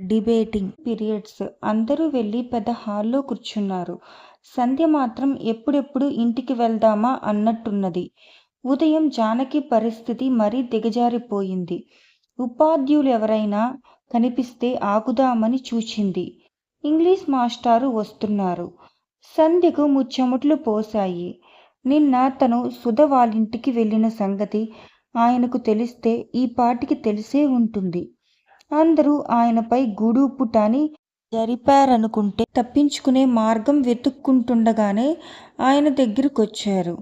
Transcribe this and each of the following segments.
Debating periods. అందరూ వెళ్ళి పెద్ద హాల్లో కూర్చున్నారు. సంధ్య మాత్రం ఎప్పుడెప్పుడు ఇంటికి వెళ్దామా అన్నట్టున్నది. ఉదయం జానకి పరిస్థితి మరీ దిగజారిపోయింది. ఉపాధ్యులు ఎవరైనా కనిపిస్తే ఆగుదామని చూచింది. ఇంగ్లీష్ మాస్టారు వస్తున్నారు. సంధ్యకు ముచ్చముట్లు పోశాయి. నిన్న తను సుధ వాళ్ళింటికి వెళ్ళిన సంగతి ఆయనకు తెలిస్తే ఈ పాటికి తెలిసే ఉంటుంది. అందరూ ఆయనపై గుడుపుటాని జరిపారనుకుంటే తప్పించుకునే మార్గం వెతుక్కుంటుండగానే ఆయన దగ్గరకొచ్చారు.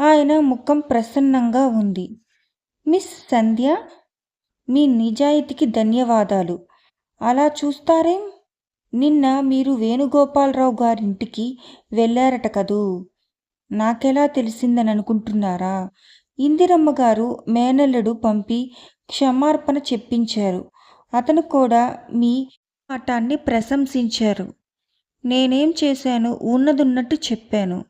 ఆయన ముఖం ప్రసన్నంగా ఉంది. మిస్ సంధ్య మీ నిజాయితీకి ధన్యవాదాలు. అలా చూస్తారేం? నిన్న మీరు వేణుగోపాలరావు గారింటికి వెళ్ళారట కదూ? నాకెలా తెలిసిందని అనుకుంటున్నారా ఇందిరమ్మ గారు మేనల్లుడు పంపి క్షమార్పణ చెప్పించారు. అతను కూడా మీ మాటాన్ని ప్రశంసించారు. నేనేం చేశాను? ఉన్నదున్నట్టు చెప్పాను.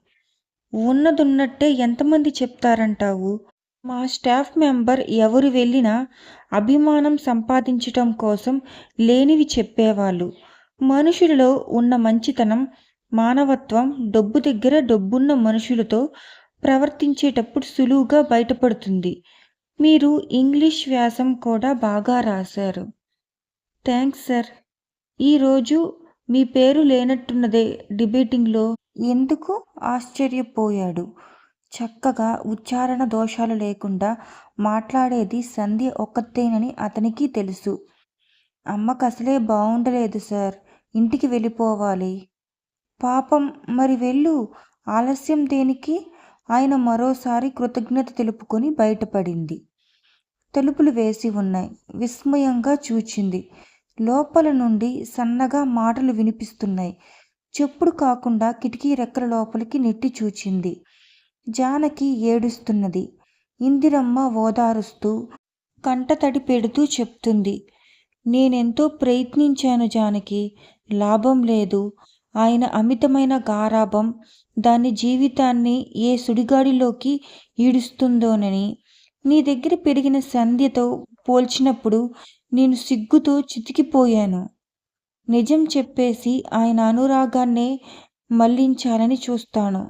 ఉన్నదున్నట్టే ఎంతమంది చెప్తారంటావు? మా స్టాఫ్ మెంబర్ ఎవరు వెళ్ళినా అభిమానం సంపాదించటం కోసం లేనివి చెప్పేవాళ్ళు. మనుషులలో ఉన్న మంచితనం మానవత్వం డబ్బు దగ్గర డబ్బున్న మనుషులతో ప్రవర్తించేటప్పుడు సులువుగా బయటపడుతుంది. మీరు ఇంగ్లీష్ వ్యాసం కూడా బాగా రాశారు. Thanks sir. ఈరోజు మీ పేరు లేనట్టున్నదే డిబేటింగ్లో. ఎందుకు? ఆశ్చర్యపోయాడు. చక్కగా ఉచ్చారణ దోషాలు లేకుండా మాట్లాడేది సంధ్య ఒక్కతేనని అతనికి తెలుసు. అమ్మకు అసలే బాగుండలేదు సార్. ఇంటికి వెళ్ళిపోవాలి. పాపం మరి వెళ్ళు. ఆలస్యం దేనికి? ఆయన మరోసారి కృతజ్ఞత తెలుపుకొని బయటపడింది. తలుపులు వేసి ఉన్నాయి. విస్మయంగా చూచింది. లోపల నుండి సన్నగా మాటలు వినిపిస్తున్నాయి. చెప్పుడు కాకుండా కిటికీ రెక్కల లోపలికి నెట్టి చూచింది. జానకి ఏడుస్తున్నది. ఇందిరమ్మ ఓదారుస్తూ కంటతడి పెడుతూ చెప్తుంది. నేనెంతో ప్రయత్నించాను జానకి. లాభం లేదు. ఆయన అమితమైన గారాభం దాని జీవితాన్ని ఏ సుడిగాడిలోకి ఈడుస్తుందోనని. నీ దగ్గర పెరిగిన సంధ్యతో పోల్చినప్పుడు నేను సిగ్గుతో చితికిపోయాను. నిజం చెప్పేసి ఆయన అనురాగాన్నే మళ్ళించాలని చూస్తాను.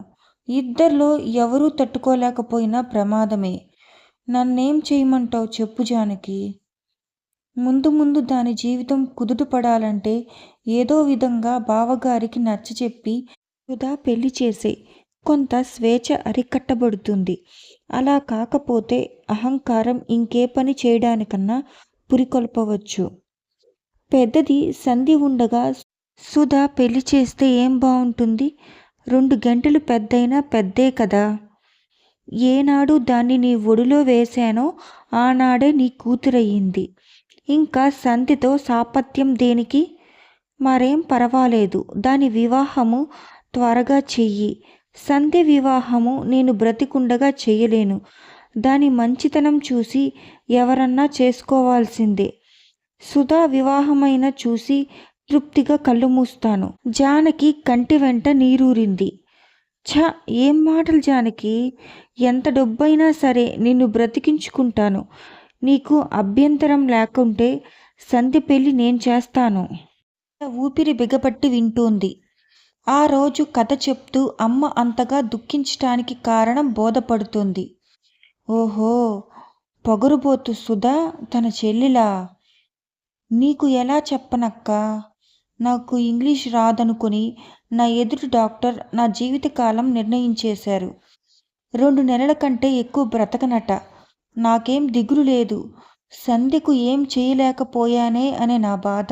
ఇద్దరిలో ఎవరూ తట్టుకోలేకపోయినా ప్రమాదమే. నన్నేం చేయమంటావు చెప్పు జానకి. ముందు ముందు దాని జీవితం కుదుటపడాలంటే ఏదో విధంగా బావగారికి నచ్చచెప్పి సుధా పెళ్ళి చేసే కొంత స్వేచ్ఛ అరికట్టబడుతుంది. అలా కాకపోతే అహంకారం ఇంకే పని చేయడానికన్నా పురికొల్పవచ్చు. పెద్దది సంధి ఉండగా సుధా పెళ్ళి చేస్తే ఏం బాగుంటుంది రెండు గంటలు పెద్దయినా పెద్దే కదా. ఏనాడు దాన్ని నీ ఒడిలో వేశానో ఆనాడే నీ కూతురయ్యింది. ఇంకా సంధితో సాపత్యం దేనికి? మరేం పర్వాలేదు. దాని వివాహము త్వరగా చెయ్యి. సంధ్య వివాహము నేను బ్రతికుండగా చేయలేను. దాని మంచితనం చూసి ఎవరన్నా చేసుకోవాల్సిందే. సుధా వివాహమైన చూసి తృప్తిగా కళ్ళు మూస్తాను. జానకి కంటి వెంట నీరూరింది. ఛ! ఏం మాటలు జానకి? ఎంత డబ్బైనా సరే నిన్ను బ్రతికించుకుంటాను. నీకు అభ్యంతరం లేకుంటే సంధ్య పెళ్ళి నేను చేస్తాను. ఊపిరి బిగపట్టి వింటోంది. ఆ రోజు కథ చెప్తూ అమ్మ అంతగా దుఃఖించటానికి కారణం బోధపడుతుంది. ఓహో పొగరుబోతు సుధా తన చెల్లిలా? నీకు ఎలా చెప్పనక్క? నాకు ఇంగ్లీష్ రాదనుకుని నా ఎదుటి డాక్టర్ నా జీవితకాలం నిర్ణయించేశారు. రెండు నెలల కంటే ఎక్కువ బ్రతకనట. నాకేం దిగులు లేదు. సంధ్యకు ఏం చేయలేకపోయానే అనే నా బాధ.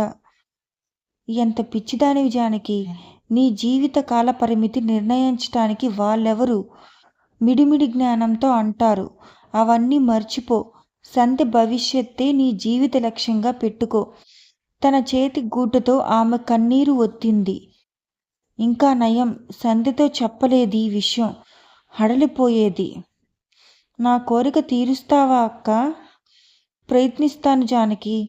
ఎంత పిచ్చిదానివి జానకి! నీ జీవిత కాల పరిమితి నిర్ణయించటానికి వాళ్ళెవరు? మిడిమిడి జ్ఞానంతో అంటారు. అవన్నీ మర్చిపో. సంధ్య భవిష్యత్తే నీ జీవిత లక్ష్యంగా పెట్టుకో. తన చేతి గూటతో ఆమె కన్నీరు ఒత్తింది. ఇంకా నయం. సంధ్యతో చెప్పలేదు ఈ విషయం. హడలిపోయేది. నా కోరిక తీరుస్తావా అక్క? ప్రయత్నిస్తాను జానకి.